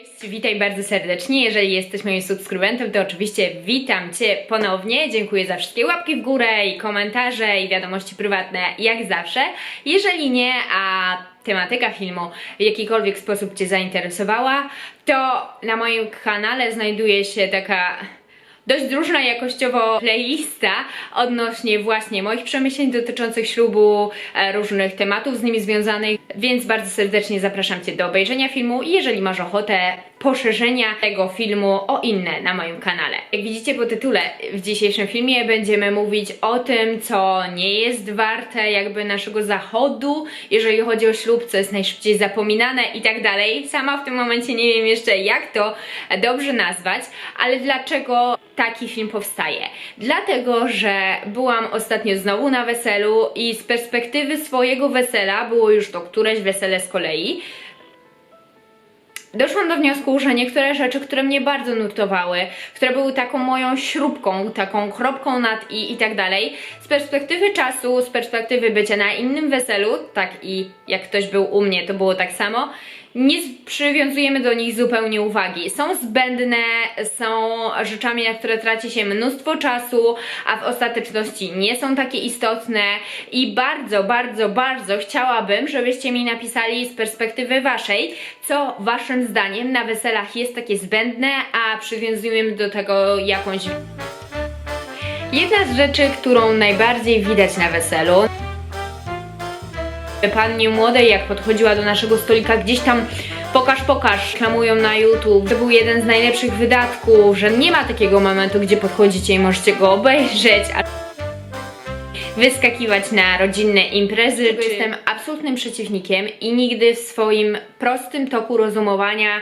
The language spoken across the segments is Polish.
Cześć, witaj bardzo serdecznie. Jeżeli jesteś moim subskrybentem, to oczywiście witam Cię ponownie. Dziękuję za wszystkie łapki w górę i komentarze i wiadomości prywatne, jak zawsze. Jeżeli nie, a tematyka filmu w jakikolwiek sposób Cię zainteresowała, to na moim kanale znajduje się taka dość różna jakościowo playlista odnośnie właśnie moich przemyśleń dotyczących ślubu, e, różnych tematów z nimi związanych, więc bardzo serdecznie zapraszam Cię do obejrzenia filmu i jeżeli masz ochotę poszerzenia tego filmu o inne na moim kanale. Jak widzicie po tytule, w dzisiejszym filmie będziemy mówić o tym, co nie jest warte jakby naszego zachodu, jeżeli chodzi o ślub, co jest najszybciej zapominane i tak dalej. Sama w tym momencie nie wiem jeszcze jak to dobrze nazwać, ale dlaczego taki film powstaje? Dlatego, że byłam ostatnio znowu na weselu i z perspektywy swojego wesela, było już to któreś wesele z kolei, doszłam do wniosku, że niektóre rzeczy, które mnie bardzo nurtowały, które były taką moją śrubką, taką kropką nad i i tak dalej, z perspektywy czasu, z perspektywy bycia na innym weselu, tak i jak ktoś był u mnie, to było tak samo, nie przywiązujemy do nich zupełnie uwagi. Są zbędne, są rzeczami, na które traci się mnóstwo czasu, a w ostateczności nie są takie istotne i bardzo, bardzo, bardzo chciałabym, żebyście mi napisali z perspektywy waszej, co waszym zdaniem na weselach jest takie zbędne, a przywiązujemy do tego jakąś Jedna z rzeczy, którą najbardziej widać na weselu, pannie młodej, jak podchodziła do naszego stolika, gdzieś tam pokaż, pokaż, klamują na YouTube. To był jeden z najlepszych wydatków, że nie ma takiego momentu, gdzie podchodzicie i możecie go obejrzeć, a wyskakiwać na rodzinne imprezy. Czego jestem absolutnym przeciwnikiem i nigdy w swoim prostym toku rozumowania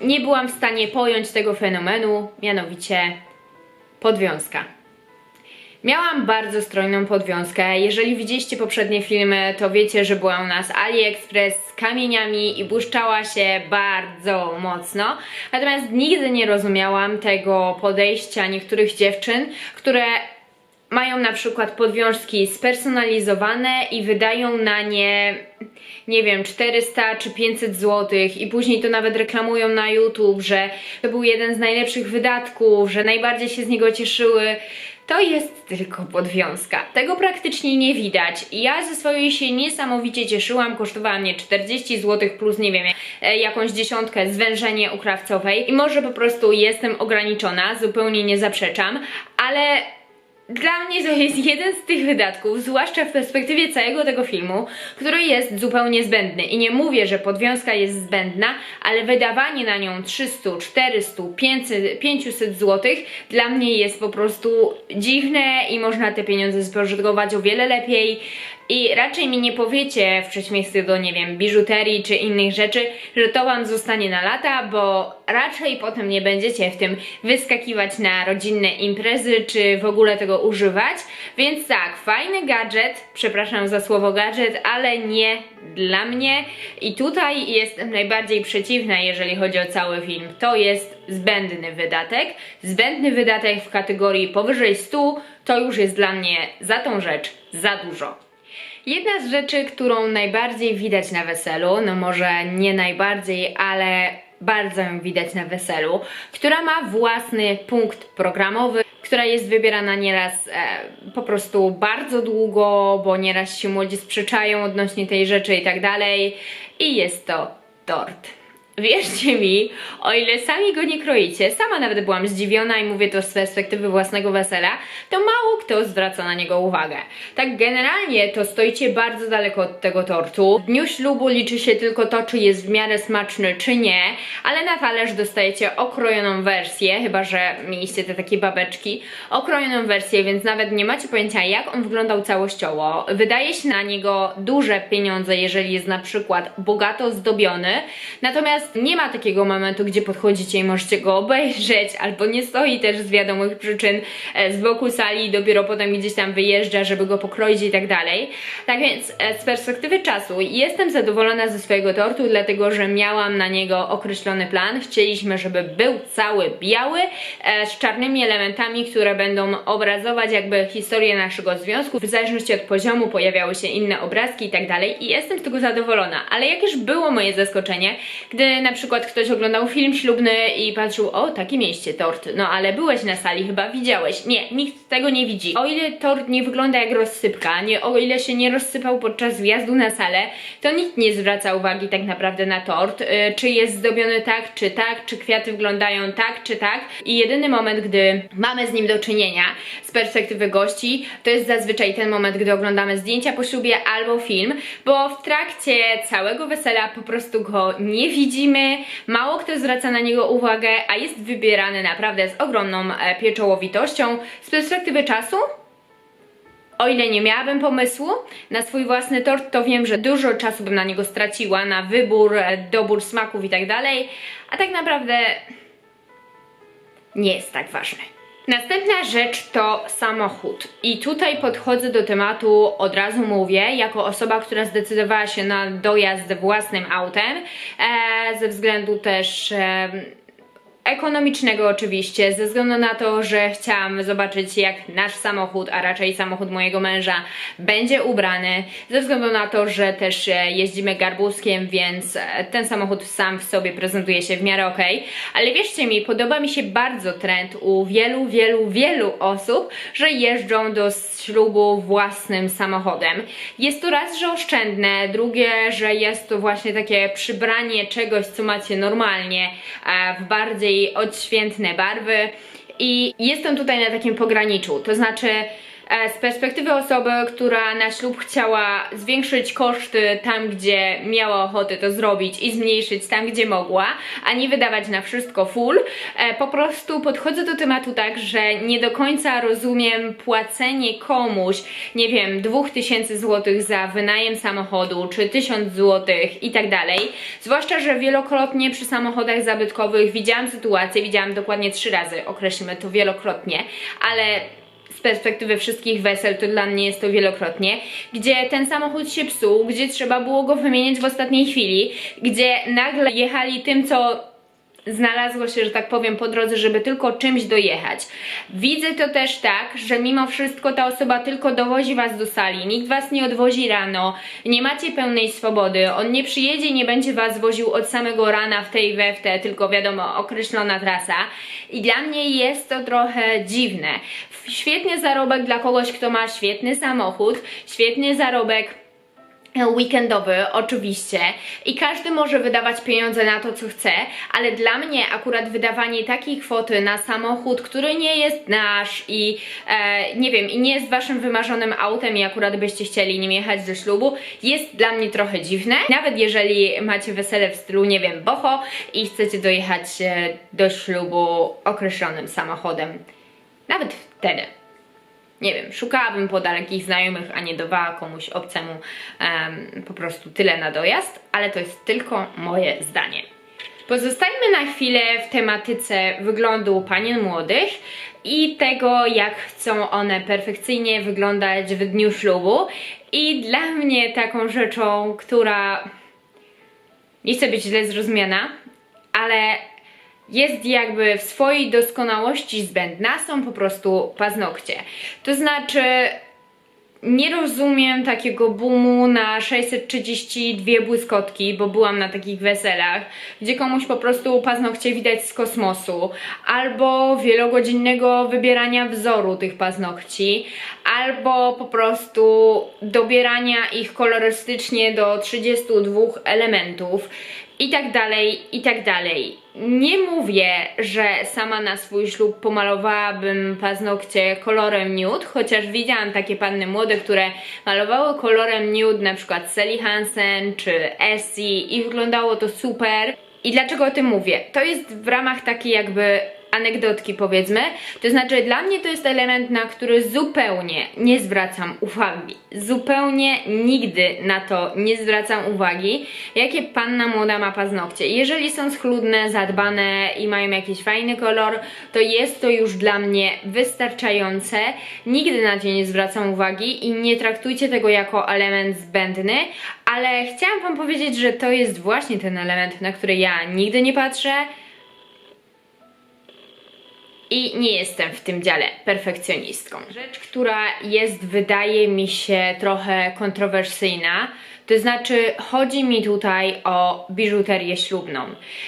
nie byłam w stanie pojąć tego fenomenu, mianowicie podwiązka. Miałam bardzo strojną podwiązkę. Jeżeli widzieliście poprzednie filmy, to wiecie, że była u nas AliExpress z kamieniami i błyszczała się bardzo mocno. Natomiast nigdy nie rozumiałam tego podejścia niektórych dziewczyn, które mają na przykład podwiążki spersonalizowane i wydają na nie, nie wiem, 400 czy 500 zł i później to nawet reklamują na YouTube, że to był jeden z najlepszych wydatków, że najbardziej się z niego cieszyły. To jest tylko podwiązka. Tego praktycznie nie widać. Ja ze swojej się niesamowicie cieszyłam. Kosztowała mnie 40 zł plus, nie wiem, e, jakąś dziesiątkę zwężenie u krawcowej. I może po prostu jestem ograniczona, zupełnie nie zaprzeczam, ale dla mnie to jest jeden z tych wydatków, zwłaszcza w perspektywie całego tego filmu, który jest zupełnie zbędny. I nie mówię, że podwiązka jest zbędna, ale wydawanie na nią 300, 400, 500, 500 zł dla mnie jest po prostu dziwne i można te pieniądze spożytkować o wiele lepiej. I raczej mi nie powiecie w przeciwieństwie do, nie wiem, biżuterii czy innych rzeczy, że to Wam zostanie na lata, bo raczej potem nie będziecie w tym wyskakiwać na rodzinne imprezy, czy w ogóle tego używać. Więc tak, fajny gadżet, przepraszam za słowo gadżet, ale nie dla mnie. I tutaj jestem najbardziej przeciwna, jeżeli chodzi o cały film. To jest zbędny wydatek. Zbędny wydatek w kategorii powyżej 100 to już jest dla mnie za tą rzecz za dużo. Jedna z rzeczy, którą najbardziej widać na weselu, no może nie najbardziej, ale bardzo ją widać na weselu, która ma własny punkt programowy, która jest wybierana nieraz e, po prostu bardzo długo, bo nieraz się młodzi sprzeczają odnośnie tej rzeczy i tak dalej. I jest to tort. Wierzcie mi, o ile sami go nie kroicie, sama nawet byłam zdziwiona i mówię to z perspektywy własnego wesela, to mało kto zwraca na niego uwagę. Tak generalnie to stoicie bardzo daleko od tego tortu. W dniu ślubu liczy się tylko to, czy jest w miarę smaczny, czy nie, ale na talerz dostajecie okrojoną wersję, chyba że mieliście te takie babeczki, okrojoną wersję, więc nawet nie macie pojęcia, jak on wyglądał całościowo. Wydaje się na niego duże pieniądze, jeżeli jest na przykład bogato zdobiony, natomiast nie ma takiego momentu, gdzie podchodzicie i możecie go obejrzeć, albo nie stoi też z wiadomych przyczyn e, z boku sali i dopiero potem gdzieś tam wyjeżdża, żeby go pokroić i tak dalej. Tak więc e, z perspektywy czasu jestem zadowolona ze swojego tortu, dlatego że miałam na niego określony plan. Chcieliśmy, żeby był cały biały, e, z czarnymi elementami, które będą obrazować jakby historię naszego związku. W zależności od poziomu pojawiały się inne obrazki i tak dalej i jestem z tego zadowolona. Ale jakież było moje zaskoczenie, gdy Na przykład ktoś oglądał film ślubny i patrzył, o, taki mieście tort, no ale byłeś na sali, chyba widziałeś. Nie, nikt tego nie widzi. O ile tort nie wygląda jak rozsypka, nie, o ile się nie rozsypał podczas wjazdu na salę, to nikt nie zwraca uwagi tak naprawdę na tort, y, czy jest zdobiony tak, czy tak, czy kwiaty wyglądają tak, czy tak. I jedyny moment, gdy mamy z nim do czynienia z perspektywy gości, to jest zazwyczaj ten moment, gdy oglądamy zdjęcia po ślubie albo film, bo w trakcie całego wesela po prostu go nie widzimy, mało kto zwraca na niego uwagę, a jest wybierany naprawdę z ogromną e, pieczołowitością. Z perspektywy czasu o ile nie miałabym pomysłu na swój własny tort, to wiem, że dużo czasu bym na niego straciła, na wybór, e, dobór smaków i tak dalej, a tak naprawdę nie jest tak ważny. Następna rzecz to samochód. I tutaj podchodzę do tematu, od razu mówię, jako osoba, która zdecydowała się na dojazd własnym autem, e, ze względu też e, ekonomicznego oczywiście, ze względu na to, że chciałam zobaczyć jak nasz samochód, a raczej samochód mojego męża będzie ubrany, ze względu na to, że też e, jeździmy garbuskiem, więc e, ten samochód sam w sobie prezentuje się w miarę ok, ale wierzcie mi, podoba mi się bardzo trend u wielu, wielu, wielu osób, że jeżdżą do ślubu własnym samochodem. Jest to raz, że oszczędne, drugie, że jest to właśnie takie przybranie czegoś, co macie normalnie, e, w bardziej odświętne barwy. I jestem tutaj na takim pograniczu, to znaczy z perspektywy osoby, która na ślub chciała zwiększyć koszty tam, gdzie miała ochotę to zrobić i zmniejszyć tam, gdzie mogła, a nie wydawać na wszystko full, e, po prostu podchodzę do tematu tak, że nie do końca rozumiem płacenie komuś, nie wiem, 2000 zł za wynajem samochodu, czy 1000 zł i tak dalej. Zwłaszcza, że wielokrotnie przy samochodach zabytkowych widziałam sytuację, widziałam dokładnie trzy razy, określmy to wielokrotnie, ale perspektywy wszystkich wesel, to dla mnie jest to wielokrotnie, gdzie ten samochód się psuł, gdzie trzeba było go wymienić w ostatniej chwili, gdzie nagle jechali tym, co znalazło się, że tak powiem, po drodze, żeby tylko czymś dojechać. Widzę to też tak, że mimo wszystko ta osoba tylko dowozi was do sali, nikt was nie odwozi rano, nie macie pełnej swobody, on nie przyjedzie i nie będzie was woził od samego rana w tej we w te, tylko wiadomo, określona trasa. I dla mnie jest to trochę dziwne. Świetny zarobek dla kogoś, kto ma świetny samochód, świetny zarobek weekendowy, oczywiście, i każdy może wydawać pieniądze na to, co chce, ale dla mnie akurat wydawanie takiej kwoty na samochód, który nie jest nasz i e, nie wiem, i nie jest waszym wymarzonym autem i akurat byście chcieli nim jechać do ślubu, jest dla mnie trochę dziwne. Nawet jeżeli macie wesele w stylu, nie wiem, boho i chcecie dojechać e, do ślubu określonym samochodem. Nawet wtedy nie wiem, szukałabym po dalekich znajomych, a nie dawała komuś obcemu um, po prostu tyle na dojazd, ale to jest tylko moje zdanie. Pozostajmy na chwilę w tematyce wyglądu panien młodych i tego, jak chcą one perfekcyjnie wyglądać w dniu ślubu. I dla mnie taką rzeczą, która nie chcę być źle zrozumiana, ale jest jakby w swojej doskonałości zbędna, są po prostu paznokcie. To znaczy, nie rozumiem takiego boomu na 632 błyskotki, bo byłam na takich weselach, gdzie komuś po prostu paznokcie widać z kosmosu, albo wielogodzinnego wybierania wzoru tych paznokci, albo po prostu dobierania ich kolorystycznie do 32 elementów i tak dalej, i tak dalej. Nie mówię, że sama na swój ślub pomalowałabym paznokcie kolorem nude, chociaż widziałam takie panny młode, które malowały kolorem nude, na przykład Sally Hansen czy Essie i wyglądało to super. I dlaczego o tym mówię? To jest w ramach takiej jakby anegdotki powiedzmy, to znaczy dla mnie to jest element, na który zupełnie nie zwracam uwagi. Zupełnie nigdy na to nie zwracam uwagi, jakie panna młoda ma paznokcie. Jeżeli są schludne, zadbane i mają jakiś fajny kolor, to jest to już dla mnie wystarczające. Nigdy na to nie zwracam uwagi i nie traktujcie tego jako element zbędny, ale chciałam Wam powiedzieć, że to jest właśnie ten element, na który ja nigdy nie patrzę, i nie jestem w tym dziale perfekcjonistką. Rzecz, która jest, wydaje mi się, trochę kontrowersyjna, To znaczy, chodzi mi tutaj o biżuterię ślubną.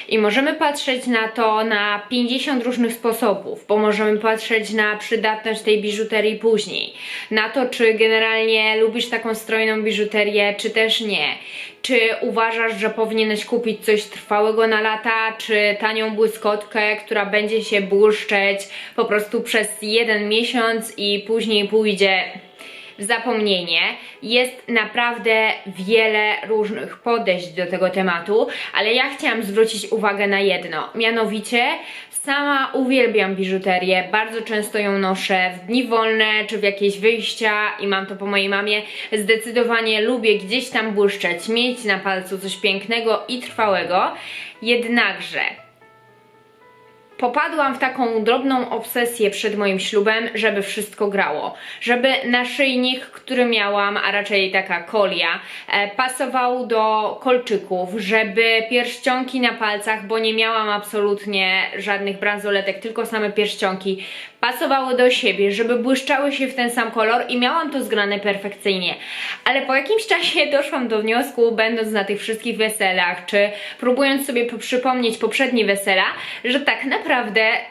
I możemy patrzeć na to na 50 różnych sposobów, bo możemy patrzeć na przydatność tej biżuterii później, na to, czy generalnie lubisz taką strojną biżuterię, czy też nie. Czy uważasz, że powinieneś kupić coś trwałego na lata, czy tanią błyskotkę, która będzie się błyszczeć po prostu przez jeden miesiąc i później pójdzie w zapomnienie. Jest naprawdę wiele różnych podejść do tego tematu, ale ja chciałam zwrócić uwagę na jedno, mianowicie sama uwielbiam biżuterię, bardzo często ją noszę w dni wolne czy w jakieś wyjścia i mam to po mojej mamie. Zdecydowanie lubię gdzieś tam błyszczeć, mieć na palcu coś pięknego i trwałego, jednakże popadłam w taką drobną obsesję przed moim ślubem, żeby wszystko grało. Żeby naszyjnik, który miałam, a raczej taka kolia, e, pasował do kolczyków, żeby pierścionki na palcach, bo nie miałam absolutnie żadnych bransoletek, tylko same pierścionki, pasowały do siebie, żeby błyszczały się w ten sam kolor i miałam to zgrane perfekcyjnie. Ale po jakimś czasie doszłam do wniosku, będąc na tych wszystkich weselach, czy próbując sobie po- przypomnieć poprzednie wesela, że tak naprawdę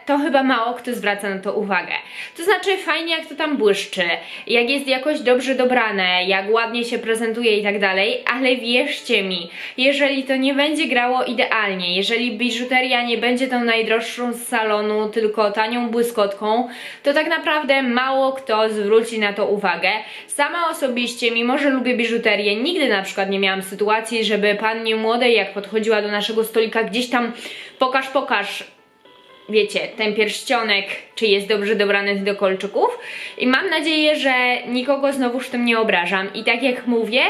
to chyba mało kto zwraca na to uwagę. To znaczy fajnie jak to tam błyszczy, jak jest jakoś dobrze dobrane, jak ładnie się prezentuje i tak dalej, ale wierzcie mi, jeżeli to nie będzie grało idealnie, jeżeli biżuteria nie będzie tą najdroższą z salonu, tylko tanią błyskotką, to tak naprawdę mało kto zwróci na to uwagę. Sama osobiście, mimo że lubię biżuterię, nigdy na przykład nie miałam sytuacji, żeby pannie młodej, jak podchodziła do naszego stolika, gdzieś tam pokaż, pokaż, wiecie, ten pierścionek, czy jest dobrze dobrany do kolczyków i mam nadzieję, że nikogo znowuż tym nie obrażam i tak jak mówię,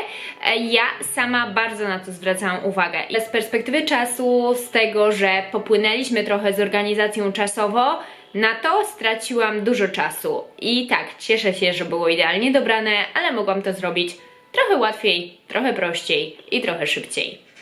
e, ja sama bardzo na to zwracałam uwagę. I Z perspektywy czasu, z tego, że popłynęliśmy trochę z organizacją czasowo, na to straciłam dużo czasu i tak, cieszę się, że było idealnie dobrane, ale mogłam to zrobić trochę łatwiej, trochę prościej i trochę szybciej.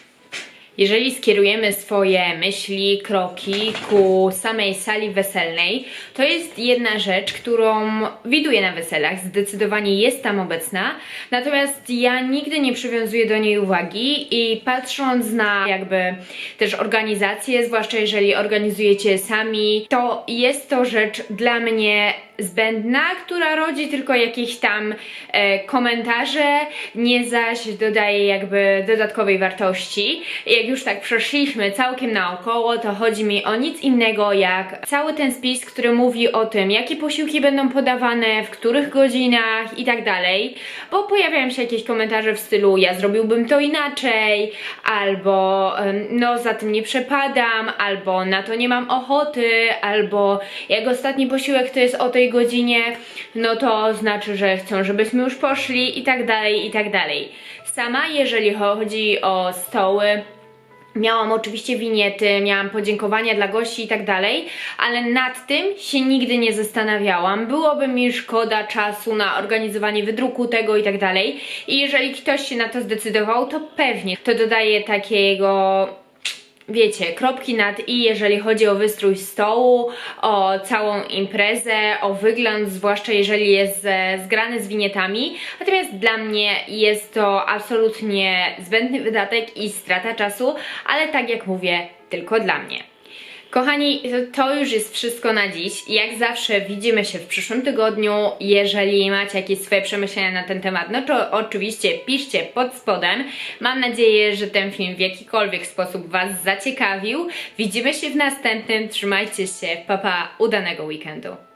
Jeżeli skierujemy swoje myśli, kroki ku samej sali weselnej, to jest jedna rzecz, którą widuję na weselach, zdecydowanie jest tam obecna, natomiast ja nigdy nie przywiązuję do niej uwagi i patrząc na jakby też organizację, zwłaszcza jeżeli organizujecie sami, to jest to rzecz dla mnie zbędna, która rodzi tylko jakieś tam e, komentarze, nie zaś dodaje jakby dodatkowej wartości. Jak już tak przeszliśmy całkiem naokoło, to chodzi mi o nic innego jak cały ten spis, który mówi o tym, jakie posiłki będą podawane, w których godzinach i tak dalej, bo pojawiają się jakieś komentarze w stylu ja zrobiłbym to inaczej, albo no za tym nie przepadam, albo na to nie mam ochoty, albo jak ostatni posiłek to jest o tej godzinie, no to znaczy, że chcą, żebyśmy już poszli i tak dalej, i tak dalej. Sama, jeżeli chodzi o stoły, Miałam oczywiście winiety, miałam podziękowania dla gości i tak dalej, ale nad tym się nigdy nie zastanawiałam. Byłoby mi szkoda czasu na organizowanie wydruku tego i tak dalej. I jeżeli ktoś się na to zdecydował, to pewnie to dodaje takiego wiecie, kropki nad i, jeżeli chodzi o wystrój stołu, o całą imprezę, o wygląd, zwłaszcza jeżeli jest zgrany z winietami. Natomiast dla mnie jest to absolutnie zbędny wydatek i strata czasu, ale tak jak mówię, tylko dla mnie. Kochani, to już jest wszystko na dziś. Jak zawsze widzimy się w przyszłym tygodniu. Jeżeli macie jakieś swoje przemyślenia na ten temat, no to oczywiście piszcie pod spodem. Mam nadzieję, że ten film w jakikolwiek sposób Was zaciekawił. Widzimy się w następnym. Trzymajcie się. Papa, udanego weekendu.